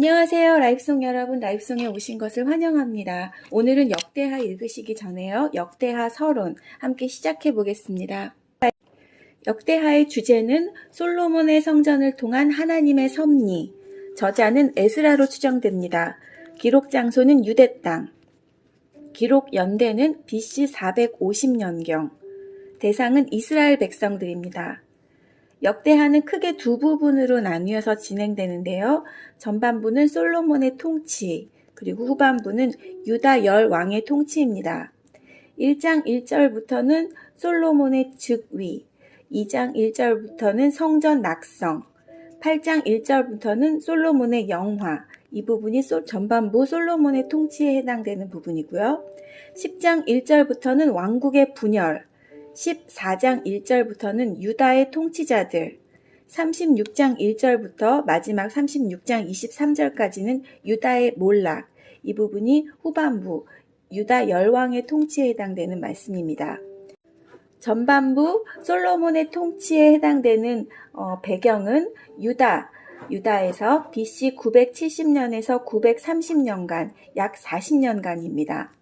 안녕하세요. 라이프송 여러분, 라이프송에 오신 것을 환영합니다. 오늘은 역대하 읽으시기 전에요. 역대하 서론 함께 시작해 보겠습니다. 역대하의 주제는 솔로몬의 성전을 통한 하나님의 섭리. 저자는 에스라로 추정됩니다. 기록 장소는 유대 땅. 기록 연대는 BC 450년경. 대상은 이스라엘 백성들입니다. 역대하는 크게 두 부분으로 나뉘어서 진행되는데요. 전반부는 솔로몬의 통치, 그리고 후반부는 유다 열 왕의 통치입니다. 1장 1절부터는 솔로몬의 즉위, 2장 1절부터는 성전 낙성, 8장 1절부터는 솔로몬의 영화, 이 부분이 솔- 전반부 솔로몬의 통치에 해당되는 부분이고요. 10장 1절부터는 왕국의 분열, 14장 1절부터는 유다의 통치자들, 36장 1절부터 마지막 36장 23절까지는 유다의 몰락, 이 부분이 후반부 유다 열왕의 통치에 해당되는 말씀입니다. 전반부 솔로몬의 통치에 해당되는 어, 배경은 유다, 유다에서 BC 970년에서 930년간 약 40년간입니다.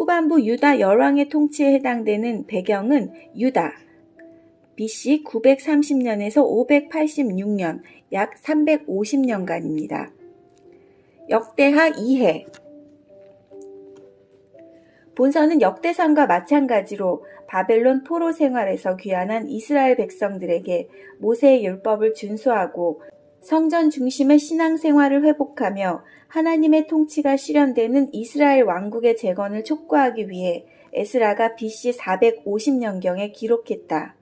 후반부 유다 열왕의 통치에 해당되는 배경은 유다, BC 930년에서 586년, 약 350년간입니다. 역대하 2해 본서는 역대상과 마찬가지로 바벨론 포로 생활에서 귀환한 이스라엘 백성들에게 모세의 율법을 준수하고 성전 중심의 신앙생활을 회복하며 하나님의 통치가 실현되는 이스라엘 왕국의 재건을 촉구하기 위해 에스라가 BC 450년경에 기록했다.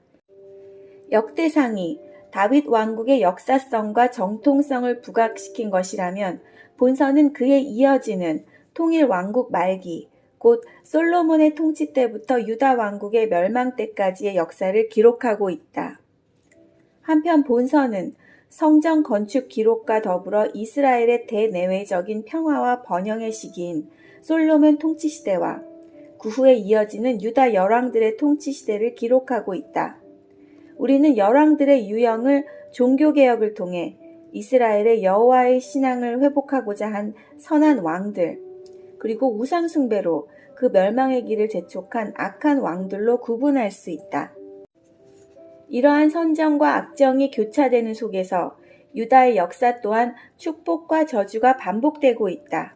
역대상이 다윗 왕국의 역사성과 정통성을 부각시킨 것이라면 본서는 그에 이어지는 통일 왕국 말기, 곧 솔로몬의 통치 때부터 유다 왕국의 멸망 때까지의 역사를 기록하고 있다. 한편 본서는 성전 건축 기록과 더불어 이스라엘의 대내외적인 평화와 번영의 시기인 솔로몬 통치 시대와 그 후에 이어지는 유다 열왕들의 통치 시대를 기록하고 있다. 우리는 열왕들의 유형을 종교 개혁을 통해 이스라엘의 여호와의 신앙을 회복하고자 한 선한 왕들, 그리고 우상 숭배로 그 멸망의 길을 재촉한 악한 왕들로 구분할 수 있다. 이러한 선정과 악정이 교차되는 속에서 유다의 역사 또한 축복과 저주가 반복되고 있다.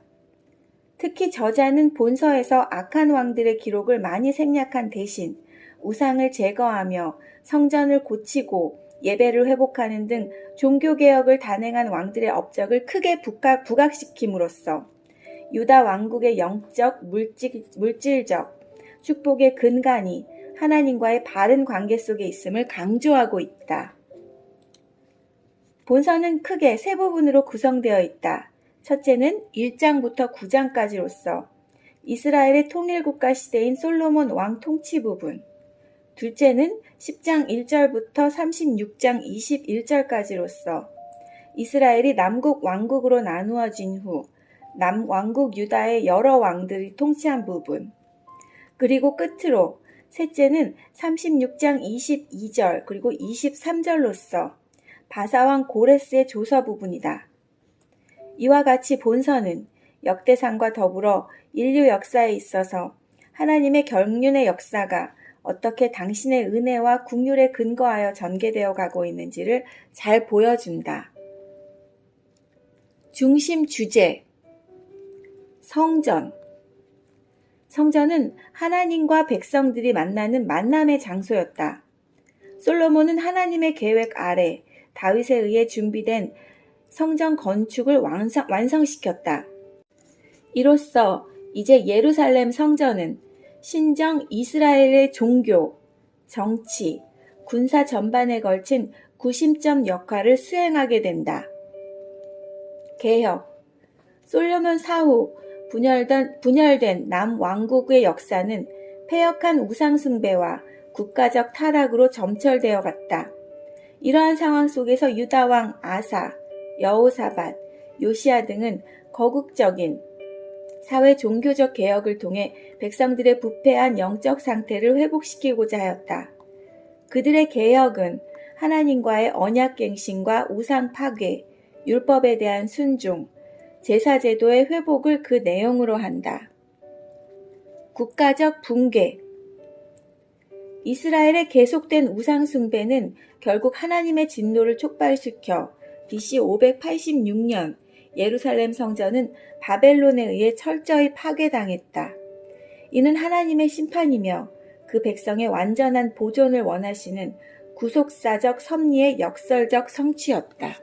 특히 저자는 본서에서 악한 왕들의 기록을 많이 생략한 대신 우상을 제거하며 성전을 고치고 예배를 회복하는 등 종교개혁을 단행한 왕들의 업적을 크게 부각, 부각시킴으로써 유다 왕국의 영적, 물질, 물질적 축복의 근간이 하나님과의 바른 관계 속에 있음을 강조하고 있다. 본서는 크게 세 부분으로 구성되어 있다. 첫째는 1장부터 9장까지로서 이스라엘의 통일국가 시대인 솔로몬 왕 통치 부분. 둘째는 10장 1절부터 36장 21절까지로서 이스라엘이 남국 왕국으로 나누어진 후 남왕국 유다의 여러 왕들이 통치한 부분. 그리고 끝으로 셋째는 36장 22절 그리고 23절로서 바사왕 고레스의 조서 부분이다. 이와 같이 본서는 역대상과 더불어 인류 역사에 있어서 하나님의 경륜의 역사가 어떻게 당신의 은혜와 국률에 근거하여 전개되어 가고 있는지를 잘 보여준다. 중심 주제 성전 성전은 하나님과 백성들이 만나는 만남의 장소였다. 솔로몬은 하나님의 계획 아래 다윗에 의해 준비된 성전 건축을 완성, 완성시켰다. 이로써 이제 예루살렘 성전은 신정 이스라엘의 종교, 정치, 군사 전반에 걸친 구심점 역할을 수행하게 된다. 개혁 솔로몬 사후 분열된, 분열된 남왕국의 역사는 폐역한 우상숭배와 국가적 타락으로 점철되어 갔다. 이러한 상황 속에서 유다왕 아사, 여호사밧, 요시아 등은 거국적인 사회 종교적 개혁을 통해 백성들의 부패한 영적 상태를 회복시키고자 하였다. 그들의 개혁은 하나님과의 언약갱신과 우상 파괴, 율법에 대한 순종, 제사제도의 회복을 그 내용으로 한다. 국가적 붕괴 이스라엘의 계속된 우상숭배는 결국 하나님의 진노를 촉발시켜 BC 586년 예루살렘 성전은 바벨론에 의해 철저히 파괴당했다. 이는 하나님의 심판이며 그 백성의 완전한 보존을 원하시는 구속사적 섭리의 역설적 성취였다.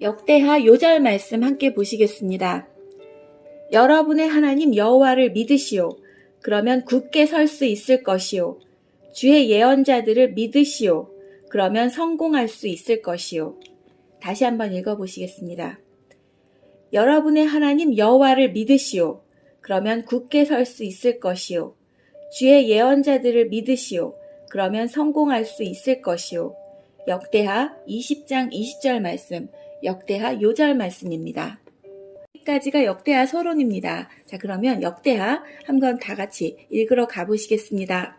역대하 요절 말씀 함께 보시겠습니다. 여러분의 하나님 여호와를 믿으시오. 그러면 굳게 설 수 있을 것이오. 주의 예언자들을 믿으시오. 그러면 성공할 수 있을 것이오. 다시 한번 읽어보시겠습니다. 여러분의 하나님 여호와를 믿으시오. 그러면 굳게 설 수 있을 것이오. 주의 예언자들을 믿으시오. 그러면 성공할 수 있을 것이오. 역대하 20장 20절 말씀, 역대하 요절 말씀입니다. 여기까지가 역대하 서론입니다. 자, 그러면 역대하 한번 다 같이 읽으러 가보시겠습니다.